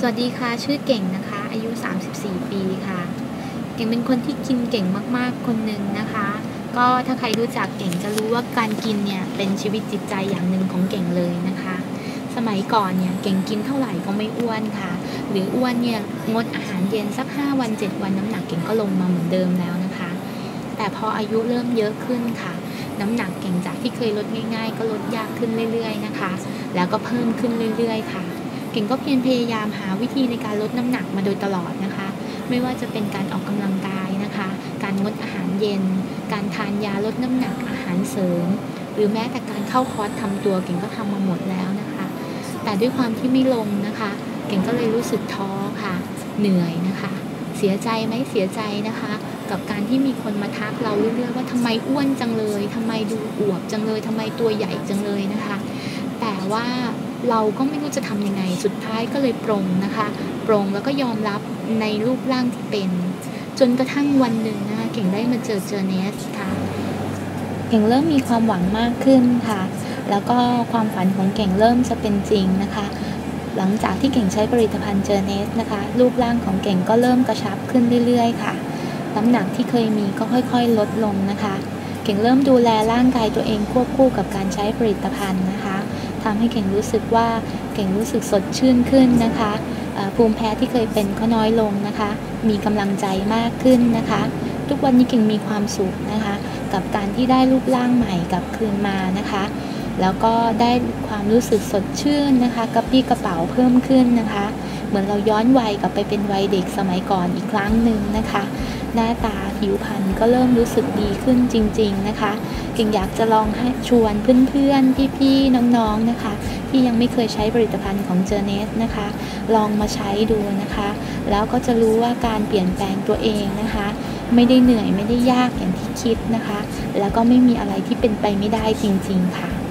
สวัสดีค่ะ ชื่อเก่งนะคะ อายุ 34 ปีค่ะ เก่งเป็นคนที่กินเก่งมากๆคนหนึ่งนะคะ ก็ถ้าใครรู้จักเก่งจะรู้ว่าการกินเนี่ยเป็นชีวิตจิตใจอย่างหนึ่งของเก่งเลยนะคะ สมัยก่อนเนี่ยเก่งกินเท่าไหร่ก็ไม่อ้วนค่ะ หรืออ้วนเนี่ยงดอาหารเย็นสัก 5 วัน 7 วันน้ำหนักเก่งก็ลงมาเหมือนเดิมแล้วนะคะ แต่พออายุเริ่มเยอะขึ้นค่ะ น้ำหนักเก่งจากที่เคยลดง่าย ๆ ก็ลดยากขึ้นเรื่อย ๆ นะคะ แล้วก็เพิ่มขึ้นเรื่อย ๆ ค่ะ ก่งก็เพียรพยายามหาวิธีในการลดน้ำหนักมาโดยตลอดนะคะ ไม่ว่าจะเป็นการออกกำลังกายนะคะ การงดอาหารเย็น การทานยาลดน้ำหนักอาหารเสริม หรือแม้แต่การเข้าคอร์สทำตัวเก่งก็ทำมาหมดแล้วนะคะ แต่ด้วยความที่ไม่ลงนะคะ เก่งก็เลยรู้สึกท้อค่ะ เหนื่อยนะคะ เสียใจไหมเสียใจนะคะ กับการที่มีคนมาทักเราเรื่อยๆว่าทำไมอ้วนจังเลยทำไมดูอวบจังเลยทำไมตัวใหญ่จังเลยนะคะ แต่ว่าเราก็ไม่รู้จะทำยังไง สุดท้ายก็เลยปรงนะคะ ปรงแล้วก็ยอมรับในรูปร่างที่เป็น จนกระทั่งวันหนึ่งนะคะเก่งได้มาเจอเจอเนสค่ะ เก่งเริ่มมีความหวังมากขึ้นค่ะ แล้วก็ความฝันของเก่งเริ่มจะเป็นจริงนะคะ หลังจากที่เก่งใช้ผลิตภัณฑ์เจอเนสนะคะ รูปร่างของเก่งก็เริ่มกระชับขึ้นเรื่อย ๆ ค่ะ น้ำหนักที่เคยมีก็ค่อยๆ ลดลงนะคะ เก่งเริ่มดูแลร่างกายตัวเองควบคู่กับการใช้ผลิตภัณฑ์นะคะ ทำให้เก่งรู้สึกว่าเก่งรู้สึกสดชื่นขึ้นนะคะภูมิแพ้ที่เคยเป็นก็น้อยลงนะคะ มีกำลังใจมากขึ้นนะคะ ทุกวันนี้เก่งมีความสุขนะคะ กับการที่ได้รูปร่างใหม่กลับคืนมานะคะ แล้วก็ได้ความรู้สึกสดชื่นนะคะ กระปี้กระเป๋าเพิ่มขึ้นนะคะ เหมือนเราย้อนวัยกลับไปเป็นวัยเด็กสมัยก่อนอีกครั้งหนึ่งนะคะ หน้าตาผิวพรรณก็เริ่มรู้สึกดีขึ้นจริง ๆนะคะเก่งอยากจะลองให้ชวนเพื่อนๆ พี่ๆ น้องๆ นะคะ ที่ยังไม่เคยใช้ผลิตภัณฑ์ของเจอเนสนะคะ ลองมาใช้ดูนะคะ แล้วก็จะรู้ว่าการเปลี่ยนแปลงตัวเองนะคะ ไม่ได้เหนื่อยไม่ได้ยากอย่างที่คิดนะคะ แล้วก็ไม่มีอะไรที่เป็นไปไม่ได้จริง ๆ ค่ะ